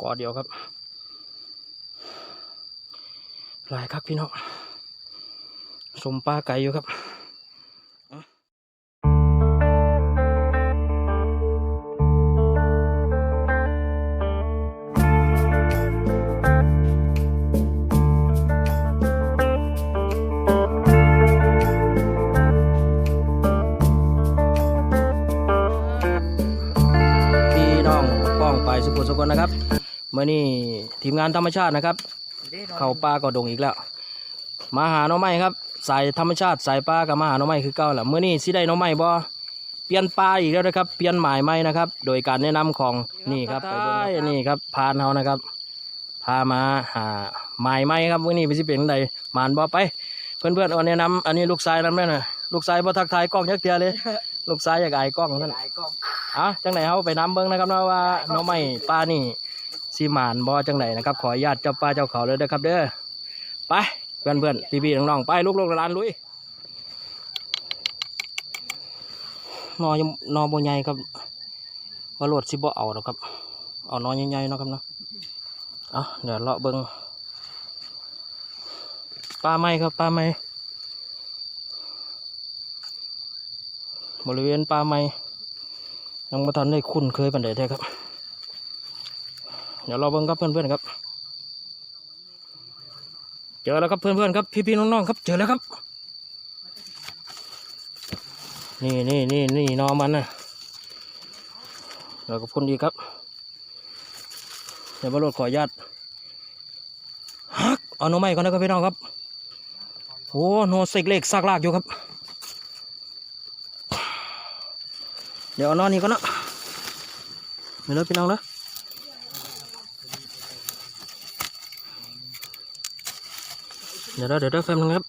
กอเดียวครับ หลายครับพี่น้องสมปลาไก่อยู่ครับ มื่อนี้ทีมงานธรรมชาตินะครับ เข้าป่าก็ดงอีกแล้ว มาหาหน่อไม้ครับสายธรรมชาติสายป่ากับมาหาหน่อไม้คือเก่าแหละเมื่อนี้สิได้หน่อไม้บ่เปลี่ยนป่าอีกแล้วนะครับ เปลี่ยนหมายไม้นะครับ โดยการแนะนำของนี่ครับไปเบิ่งครับนี่ครับพานเฮานะครับ พามาหาหมายไม้ครับมื่อนี้ไปสิเป็นใดมานบ่ไป เพื่อนๆเอาแนะนำอันนี้ลูกชายนำแม่น่ะลูกชายบ่ทักทายกล้องยักเทียเลย ลูกชายอยากอายกล้องนั่นหลายกล้องอะจังไหนเฮาไปน้ำเบิ้งนะครับเนาะว่าหน้องไม้ป้านี่ สีหมานบ่จังไหนนะครับ ขออนุญาตเจ้าป้าเจ้าเขาเลยนะครับเด้อไปเพื่อนเพื่อนพี่พี่ๆน้องๆไปลูกๆหลานลุยนอยังนอบ่ใหญ่ครับว่าโหลดสิบ่เอาหรอกครับเอานอใหญ่ๆนะครับเนาะเอาเดี๋ยวเลาะเบิ้งปลาไม้ครับปลาไม้บริเวณปลาไม้ยังไม่ทันได้คุ้นเคยปันใดแท้ครับ ดี๋ยวเราเบิ่งครับเพื่อนๆครับ เจอแล้วครับเพื่อนๆครับพี่ๆน้องๆครับ เจอแล้วครับ นี่นี่นี่นี่นอมันนะแล้วก็พ่นดีครับเดี๋ยวมาโหลดขออนุญาตฮักเอาหน่อไม้ก่อนนะครับพี่น้องครับโอ้โนเสกเล็กซากลากอยู่ครับ เดี๋ยวนอนนี่ก่อนนะไม่เลยพี่น้องนะ ดี๋ยวเราเดี๋ยวเราแฟมนะครับ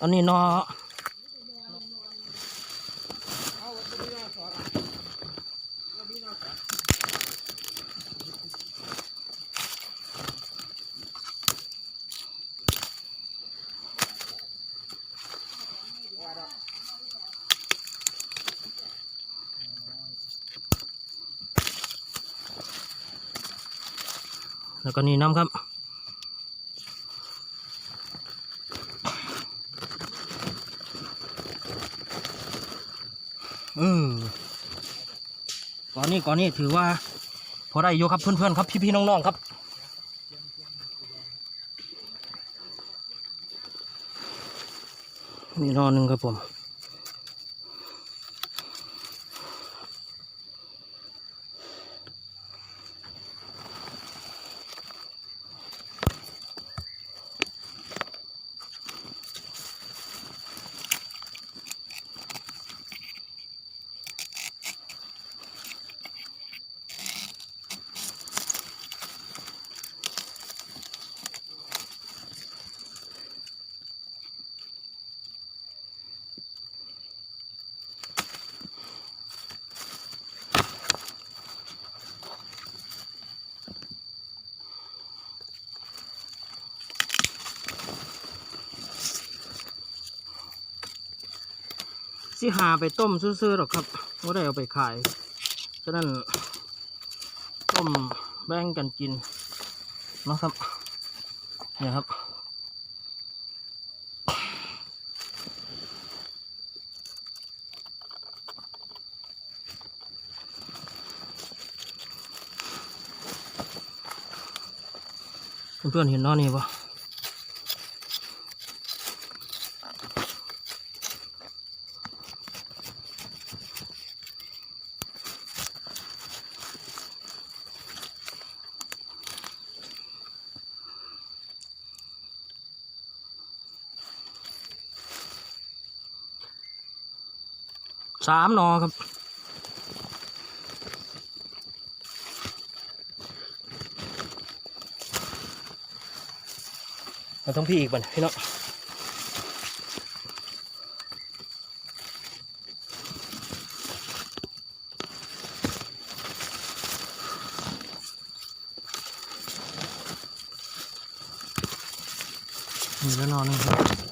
อันนี้นอ แล้วก็นี่น้ำครับอืมก่อนนี้ก่อนนี้ถือว่าพอได้อยู่ครับเพื่อนๆครับพี่ๆน้องๆครับนี่นอนหนึ่งครับผม สิหาไปต้มซื่อๆหรอกครับไม่ได้เอาไปขายฉะนั้นต้มแบ่งกันกินนะครับเนี่ยครับเพื่อนๆเห็นเนอนี่ปะ สามนอครับมานต้องพี่อีกบันพี่เนาะนี่แล้วนอนนึงครับ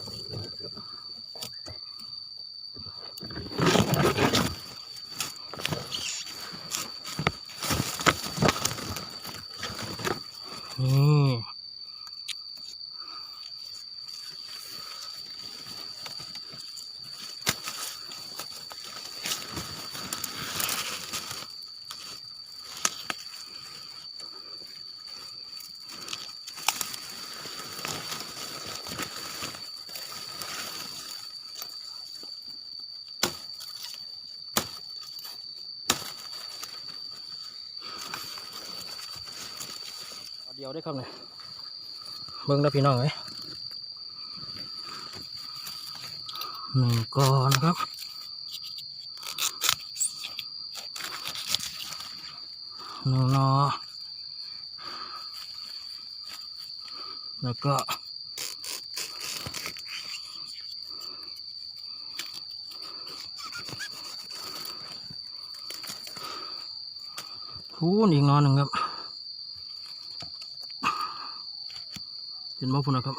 ดียวได้ครับเนี่ยเบิ้งแล้วพี่น้องเอ้ยหนึ่งกอนะครับหนึ่งนอแล้วก็พูนอีกนอนหนึ่งครับ เห็นไหมพุ่นนะครับ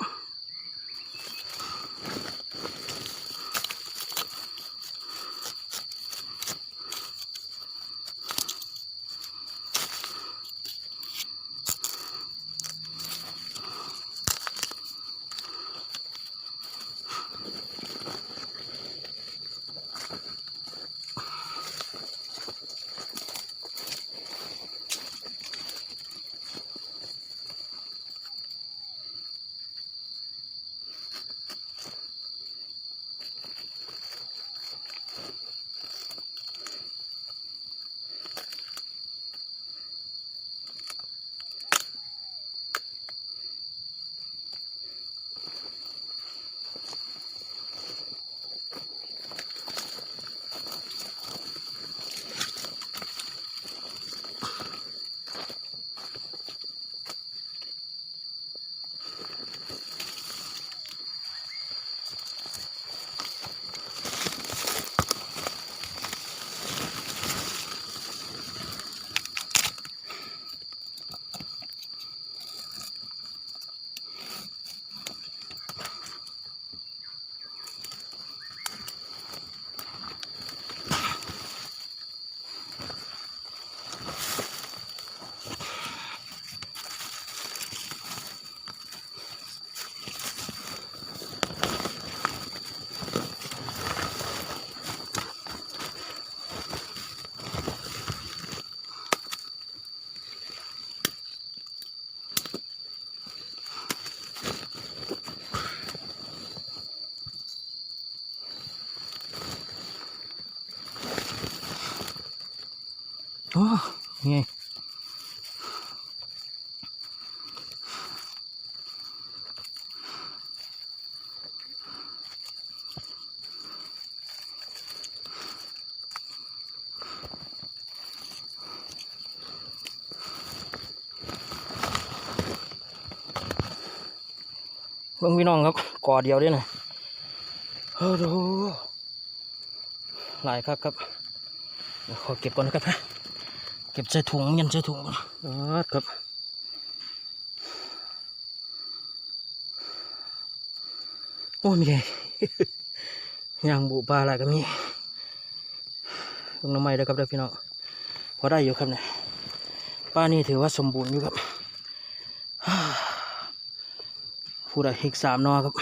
โอ้นี่ไงเบิ่งพี่น้องครับกอเดียวด้วยนะโอ้โหหลายครับครับขอเก็บก่อนนะครับนะ เก็บใส่ถุงยันใส่ถุงก่อนครับโอ้มีไงย่างบุปลาอะไรก็มีลงน้ำไม้แล้วครับเด้อพี่น้องพอได้อยู่ครับเนี่ยป้านี่ถือว่าสมบูรณ์อยู่ครับพูดอะไรอีกสามนอครับ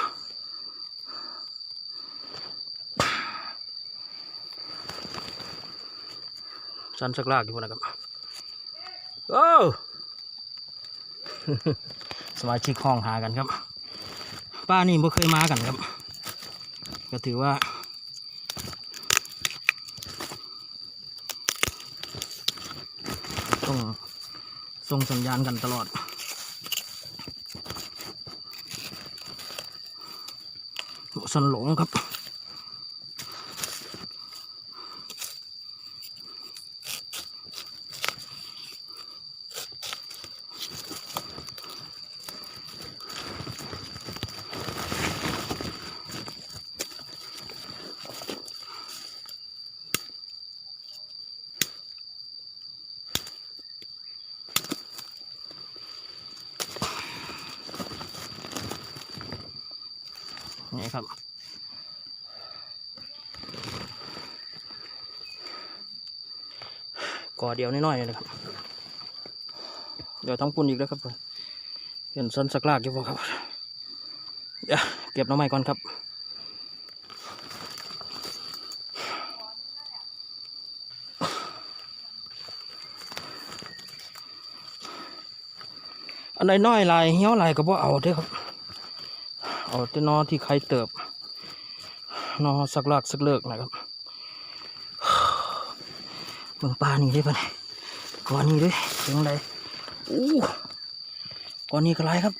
สันสักลากอยู่นะครับ สมาชิกห้องหากันครับ ป้านี่ไม่เคยมากันครับ ก็ถือว่า ต้องส่งสัญญาณกันตลอด สันหลงครับ นี่ครับ ก่อเดียวน้อยๆเลยนะครับ เดี๋ยวทั้งปุ่นอีกแล้วครับเห็นสันสักลากอยู่บ่ครับเดี๋ยวเก็บน้ำไม้ก่อนครับอันใดน้อยลายเหี้ยวลายก็บ่เอาเด้อครับ เอาแต่นอที่ใครเติบ นอสักลากสักเลิกนะครับเมืองปลานี่ได้ปะเนี่ยก้อนนี้ด้วยเป็นไรอู้ก้อนนี้ก็ไรครับ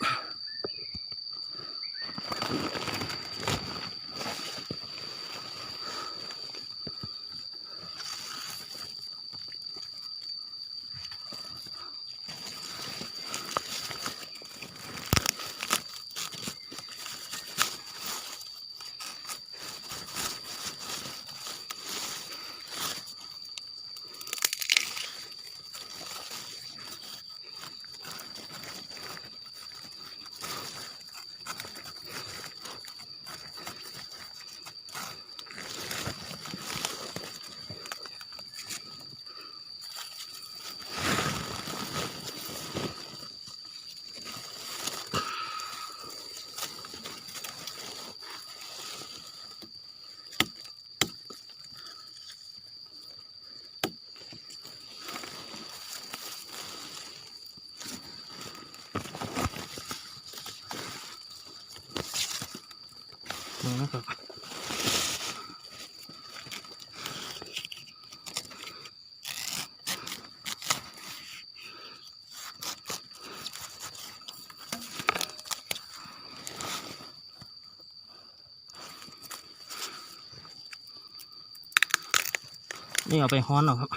นี่เอาไปฮ้อนเอาครับ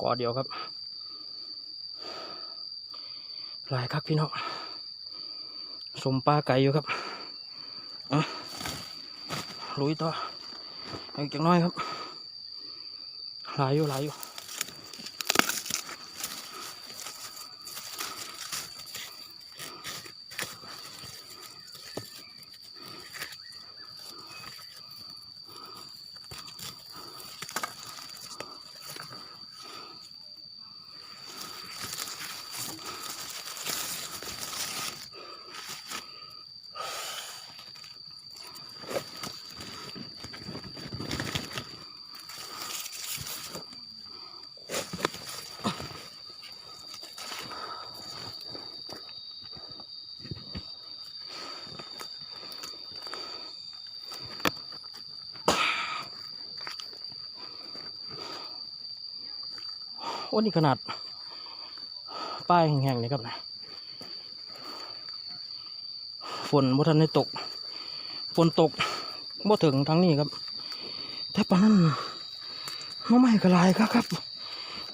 ก่อเดียวครับ หลายครับพี่น้องสมปลาไก่อยู่ครับอะลุยต่ออีกจังน้อยครับ หลายอยู่หลายอยู่ โอ้นี่ขนาด ป้ายแห้งๆนี่ครับนะฝนบ่ทันได้ตก ฝนตกบ่ถึงทั้งนี้ครับ แต่ปานนั้นน้องไม่กระลายครับครับ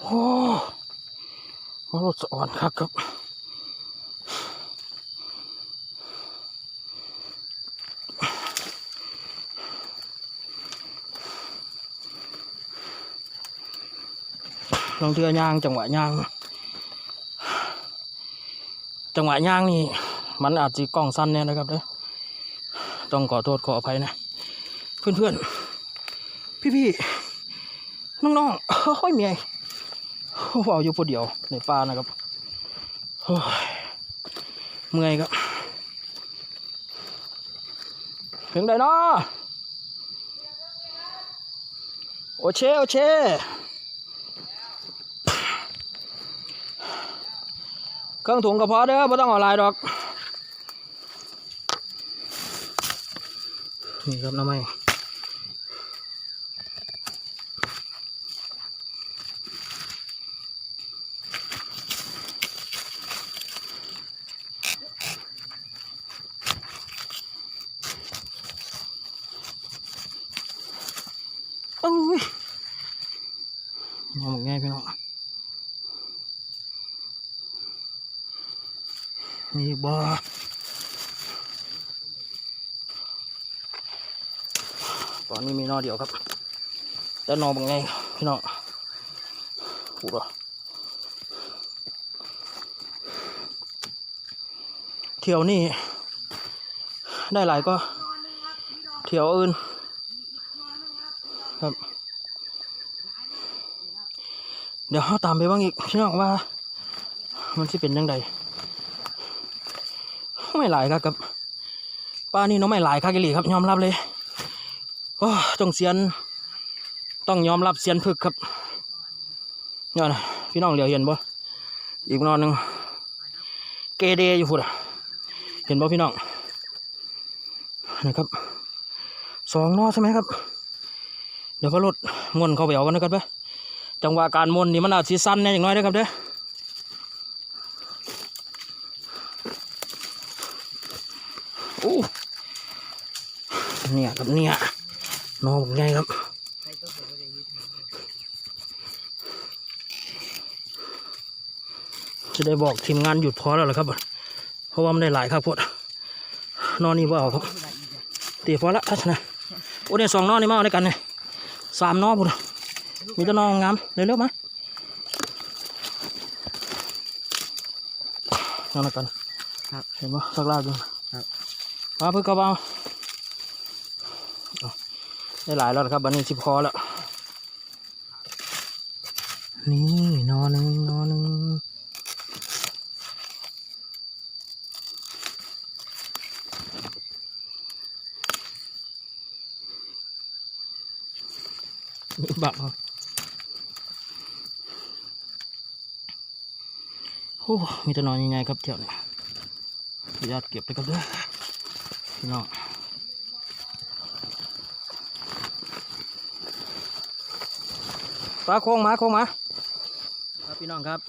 โอ้มารถสะอ่อนครับครับ ลองเทือย่างจังหวะย่าง จังหวะย่างนี่ มันอาจจะกล้องสั้นเนี่ยนะครับเด้อต้องขอโทษขออภัยนะ เพื่อนๆพี่ๆน้องๆโอ้ยเมียว้าวอยู่ผู้เดียวในป่านะครับเมื่อยครับถึงได้เนาะโอเชโอเช เครื่องถุงกระเพาะเด้อไม่ต้องเอาลายดอก นี่ครับน้ำไม้โอ้ยมองง่ายพี่น้อง มีบ่ตอนนี้มีนอเดียวครับ แต่นอเป็นไงพี่น้องผูดวะเที่ยวนี่ ได้หลายก็ เที่ยวอื่น ครับ เดี๋ยวเราตามไปบ้างอีกพี่น้องว่า มันจะเป็นยังไง ไม่หลายครับกับป้านี่น้องไม่หลายครับกิลีครับยอมรับเลยโอ้ต้องเสียน ต้องยอมรับเสียนพึกครับเนี่ยนะพี่น้องเหลียวเห็นบ่อีกนอนหนึ่งเกเดอยู่พุ่นอะเห็นบ่พี่น้องนะครับสองนอใช่ไหมครับ เดี๋ยวพอรถงนเข้าไปเอากันนะครับเด้อจังหวะการมนนี่มันอาจสิสั้นแน่อย่างน้อยเด้อครับเด้อโอ้ เนี่ยครับเนี่ยนอนไงครับจะได้บอกทีมงานหยุดพอแล้วล่ะครับ เพราะว่ามันได้หลายครับพดนอนนี่ว่าเอาครับตีพอละทัศนะโอ้เนี่ยสองนอนนี่มาเอาด้วยกันเนี่ยสามนอพุดมีแตัวนองงามเร็วๆมาเอาละกันครับเห็นปะสักลากดูครับมาเพื่อกระเป๋าเอา ได้หลายแล้วนะครับวันนี้สิบคอแล้ว นี่นอนหนึ่งนอนหนึ่งมีบักเอาโอ้มีแต่นอนยังไงครับเที่ยวเนี่ยออนุญาตเก็บไปครับเด้อพี่น้อง ปลาโค้งมาโค้งมาครับพี่น้องครับ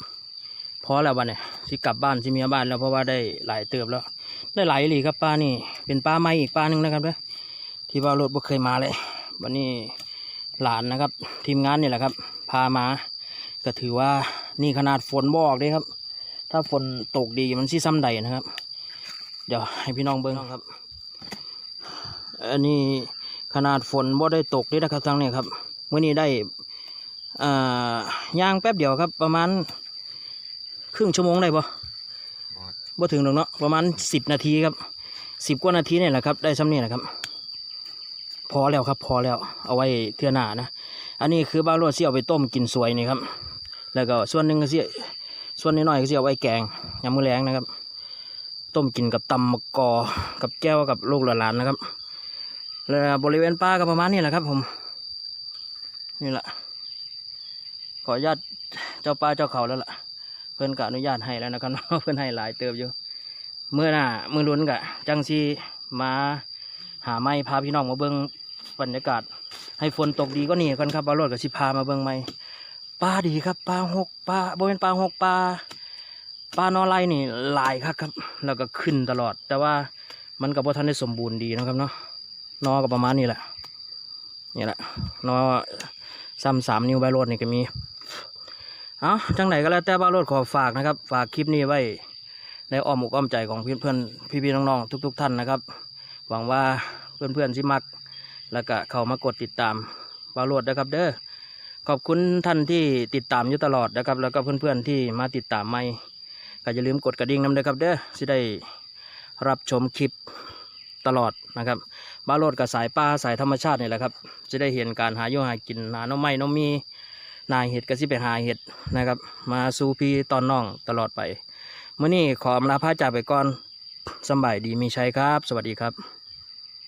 พอแล้ววันนี้สิกลับบ้านสิเมียบ้านแล้วเพราะว่าได้หลายเติบแล้ว ได้หลายอีหลีครับปลานี่ เป็นปลาไม้อีกปลาหนึ่งนะครับเด้อที่ว่ารถบ่เคยมาเลยวันนี้หลานนะครับ ทีมงานนี่แหละครับ พามา ก็ถือว่านี่ขนาดฝนบออกเลยครับ ถ้าฝนตกดีมันสิซ้ำใดนะครับ เดี๋ยวให้พี่น้องเบิ้งครับ อันนี้ขนาดฝนบ่ได้ตกเลยนะครับทางนี้ครับเมื่อนี้ได้อ่า ย่างแป๊บเดียวครับ ประมาณครึ่งชั่วโมงได้ปะบ่ถึงหรอกเนาะประมาณสิบนาทีครับสิบกว่านาทีเนี่ยแหละครับ ได้ซ้ำนี่แหละครับ พอแล้วครับพอแล้วเอาไว้เทื่อหน้านะ อันนี้คือบ้าลวดเสี่เอาไปต้มกินสวยนี่ครับ แล้วก็ส่วนหนึ่งก็เสี่ส่วนน้อยๆก็เสี่เอาไว้แกงยำมือแรงนะครับ ต้มกินกับตำมะกอ กับแก้วกับลูกหลานนะครับ แล้วบริเวณป่าก็ประมาณนี้แหละครับ ผม นี่แหละ ออนุญาตเจ้าป่าเจ้าเขาแล้วล่ะ เพื่อนก็อนุญาตให้แล้วนะครับเพื่อนให้หลายเติบอยู่เมื่อหน้ามือลุ้นกะจังซีมาหาไม้พาพี่น้องมาเบิ้งบรรยากาศ ให้ฝนตกดีก็นี่กันครับบอลรดกับสิพามาเบิ้งไม้ปลาดีครับปลาหกปลาบริเวณปลาหกปลาปลานอไลนี่หลายครับครับ แล้วก็ขึ้นตลอด แต่ว่ามันกับว่าท่านได้สมบูรณ์ดีนะครับเนาะนอก็ประมาณนี้แหละนี่แหละนอซ้ำสามนิ้วใบรดนี่ก็มี เอาจังไหนก็แล้วแต่บ้ารถขอฝากนะครับ ฝากคลิปนี้ไว้ในอ้อมอกอ้อมใจของเพื่อนเพื่อนพี่พี่ๆน้องๆทุก ๆ ท่านนะครับ หวังว่าเพื่อนเพื่อนๆที่มัก แล้วก็เข้ามากดติดตามบ้ารถนะครับเด้อขอบคุณท่านที่ติดตามอยู่ตลอดนะครับ แล้วก็เพื่อนเพื่อนๆที่มาติดตามไม่ก็อย่าลืมกดกระดิ่งนำด้วยครับเด้อจะได้รับชมคลิปตลอดนะครับบ้ารถกับสายป่าสายธรรมชาตินี่แหละครับจะได้เห็นการหาอยู่หากินหาหน้องไม้น้องมี นายเห็ดก็สิไปหาเห็ดนะครับ มาสู้พี่ตอนน้องตลอดไปเมื่อนี้ขออำลาพระจ่าไปก่อนสบายดีมีชัยครับ สวัสดีครับ